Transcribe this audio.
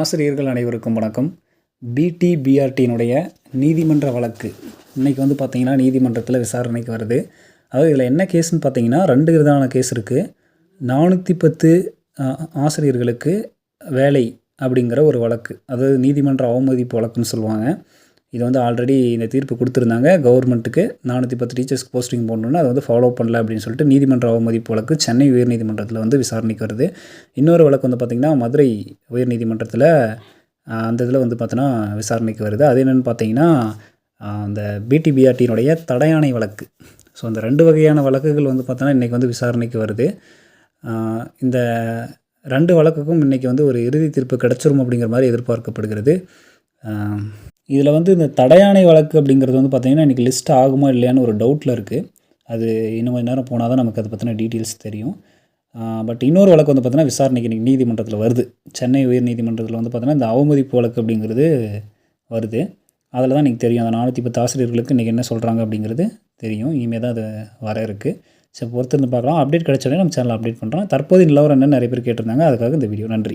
ஆசிரியர்கள் அனைவருக்கும் வணக்கம். பிடிபிஆர்டியினுடைய நீதிமன்ற வழக்கு. இன்றைக்கி வந்து பார்த்திங்கன்னா நீதிமன்றத்தில் விசாரணைக்கு வருது. அதாவது இதில் என்ன கேஸ்னு பார்த்தீங்கன்னா ரெண்டு விதமான கேஸ் இருக்குது நானூற்றி பத்து ஆசிரியர்களுக்கு வேலை அப்படிங்கிற ஒரு வழக்கு. அதாவது நீதிமன்ற அவமதிப்பு வழக்குன்னு சொல்லுவாங்க. இது வந்து ஆல்ரெடி இந்த தீர்ப்பு கொடுத்துருந்தாங்க. கவர்மெண்ட்டுக்கு நானூற்றி பத்து டீச்சர்ஸ்க்கு போஸ்டிங் போடணுன்னு அதை வந்து ஃபாலோ பண்ணல அப்படின்னு சொல்லிட்டு நீதிமன்ற அவமதிப்பு வழக்கு சென்னை உயர்நீதிமன்றத்தில் வந்து விசாரணைக்கு வருது. இன்னொரு வழக்கு வந்து பார்த்திங்கன்னா மதுரை உயர்நீதிமன்றத்தில் அந்த இதில் வந்து பார்த்தோன்னா விசாரணைக்கு வருது. அது என்னென்னு பார்த்தீங்கன்னா அந்த பிடிபிஆர்டியினுடைய தடையானை வழக்கு. ஸோ அந்த ரெண்டு வகையான வழக்குகள் வந்து பார்த்தோன்னா இன்றைக்கி வந்து விசாரணைக்கு வருது. இந்த ரெண்டு வழக்குக்கும் இன்றைக்கி வந்து ஒரு இறுதி தீர்ப்பு கிடச்சிரும் அப்படிங்கிற மாதிரி எதிர்பார்க்கப்படுகிறது. இதில் வந்து இந்த தடையாணை வழக்கு அப்படிங்கிறது வந்து பார்த்திங்கன்னா இன்றைக்கி லிஸ்ட் ஆகுமா இல்லையான்னு ஒரு டவுட்டில் இருக்குது அது இன்னும் கொஞ்சம் நேரம் போனால் தான் நமக்கு அதை பற்றின டீட்டெயில்ஸ் தெரியும். பட் இன்னொரு வழக்கு வந்து பார்த்தீங்கன்னா விசாரணைக்கு இன்றைக்கி நீதிமன்றத்தில் வருது. சென்னை உயர் நீதிமன்றத்தில் வந்து பார்த்தீங்கன்னா இந்த அவமதிப்பு வழக்கு அப்படிங்கிறது வருது. அதில் தான் இன்றைக்கி தெரியும். அந்த நானூற்றி பத்து ஆசிரியர்களுக்கு இன்றைக்கி என்ன சொல்கிறாங்க அப்படிங்கிறது தெரியும். இனிமேல் தான் அது வர இருக்குது சரி பொறுத்திருந்து பார்க்கலாம். அப்டேட் கிடச்சோடனே நம்ம சேனல் அப்டேட் பண்ணுறோம் தற்போது நிலவரம் என்ன? நிறைய பேர் கேட்டிருந்தாங்க. அதுக்காக இந்த வீடியோ நன்றி.